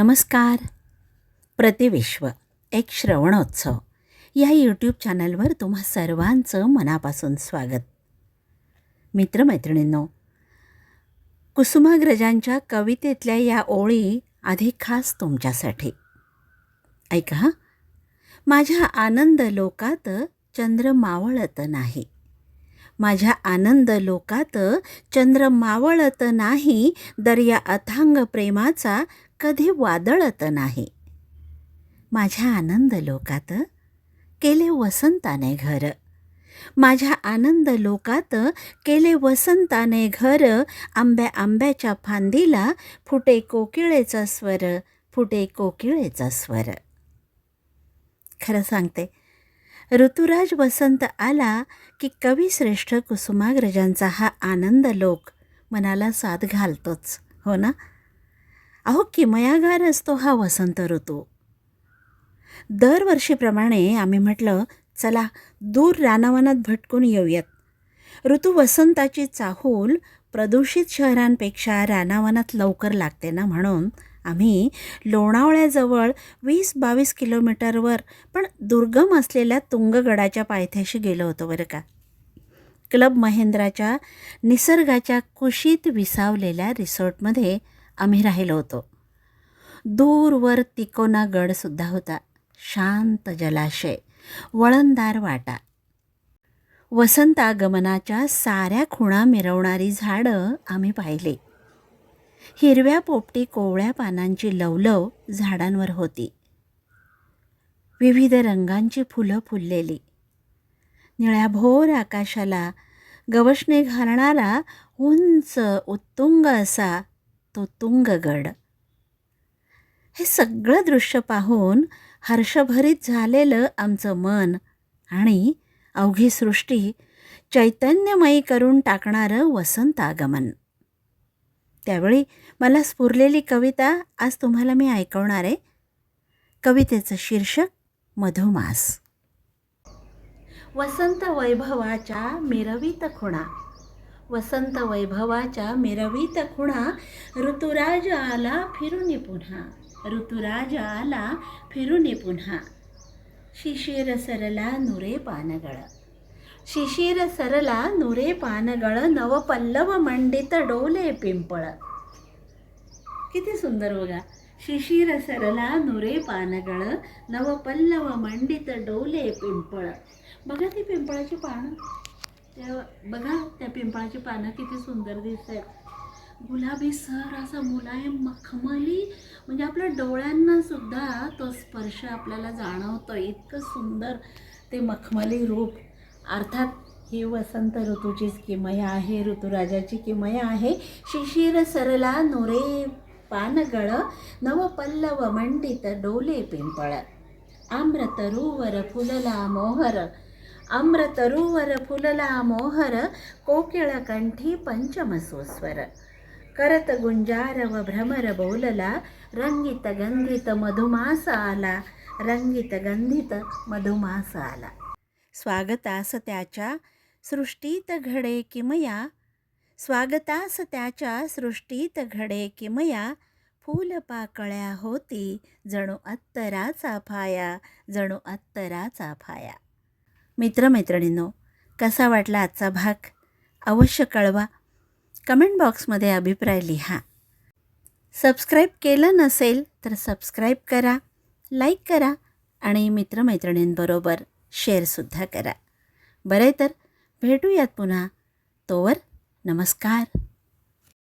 नमस्कार. प्रतिविश्व एक श्रवणोत्सव. या यूट्यूब चॅनलवर तुम्हा सर्वांचं मनापासून स्वागत. मित्रमैत्रिणींनो कुसुमाग्रजांच्या कवितेतल्या या ओळी आधी खास तुमच्यासाठी. ऐका माझ्या आनंद लोकात चंद्र मावळत नाही. माझ्या आनंद लोकात चंद्र मावळत नाही दर्या अथांग प्रेमाचा कधी वादळत नाही. माझ्या आनंद लोकात केले वसंताने घर. माझ्या आनंद लोकात केले वसंताने घर. आंब्या आंब्याच्या फांदीला फुटे कोकिळेचा स्वर फुटे कोकिळेचा स्वर. खरं सांगते ऋतुराज वसंत आला की कविश्रेष्ठ कुसुमाग्रजांचा हा आनंद लोक मनाला साथ घालतोच हो ना? अहो किमयागार असतो हा वसंत ऋतू. दरवर्षीप्रमाणे आम्ही म्हटलं चला दूर रानावनात भटकून येऊयात. ऋतू वसंताची चाहूल प्रदूषित शहरांपेक्षा रानावनात लवकर लागते ना म्हणून आम्ही लोणावळ्याजवळ वीस बावीस किलोमीटरवर पण दुर्गम असलेल्या तुंगगडाच्या पायथ्याशी गेलो होतो बरं का. क्लब महेंद्राच्या निसर्गाच्या कुशीत विसावलेल्या रिसॉर्टमध्ये आम्ही राहिलो होतो. दूरवर तिकोना गडसुद्धा होता. शांत जलाशय वळणदार वाटा. वसंतागमनाच्या साऱ्या खुणा मिरवणारी झाडं आम्ही पाहिली. हिरव्या पोपटी कोवळ्या पानांची लवलव झाडांवर होती. विविध रंगांची फुलं फुललेली. निळ्या भोर आकाशाला गवशणे घालणारा उंच उत्तुंग असा तो तुंगगड. हे सगळं दृश्य पाहून हर्षभरित झालेलं आमचं मन आणि अवघी सृष्टी चैतन्यमयी करून टाकणारं वसंत आगमन. त्यावेळी मला स्फुरलेली कविता आज तुम्हाला मी ऐकवणार आहे. कवितेचं शीर्षक मधुमास. वसंत वैभवाच्या मिरवीत खुणा. वसंत वैभवाच्या मिरवीत खुणा ऋतुराज आला फिरून पुन्हा ऋतुराज आला फिरून पुन्हा. शिशिर सरला नुरे पानगळ. शिशिर सरला नुरे पानगळ नवपल्लव मंडित डोले पिंपळ. किती सुंदर बघा. शिशिर सरला नुरे पानगळ नवपल्लव मंडित डोले पिंपळ. बघा ती पिंपळाची पानं. त्या बघा त्या पिंपळाची पानं किती सुंदर दिसत आहेत गुलाबी सर असा मुलायम मखमली. म्हणजे आपल्या डोळ्यांना सुद्धा तो स्पर्श आपल्याला जाणवतो. इतकं सुंदर ते मखमली रूप. अर्थात ही वसंत ऋतूचीच किमया आहे ऋतुराजाची किमया आहे. शिशिर सरला नोरे पानगळ नवपल्लव मंडित डोले पिंपळ. आम्रतरूवर फुलला मोहर. आम्र फुलला मोहर कोकिळ कंठी पंचमसोस्वर करत गुंजारव भ्रमर बोलला रंगित गंधित मधुमास आला रंगित गंधित मधुमास आला स्वागतास त्याच्या सृष्टीत घडे किमया स्वागतास त्याच्या सृष्टीत घडे किमया फूलपाकळ्या होती जणू अत्तराचा फाया जणू अत्तराचा फाया मित्रमैत्रिणींनो कसा वाटला आजचा भाग? अवश्य कळवा. कमेंट बॉक्समध्ये अभिप्राय लिहा. सबस्क्राईब केलं नसेल तर सबस्क्राईब करा लाईक करा आणि मित्रमैत्रिणींबरोबर शेअरसुद्धा करा. बरं तर भेटूयात पुन्हा. तोवर नमस्कार.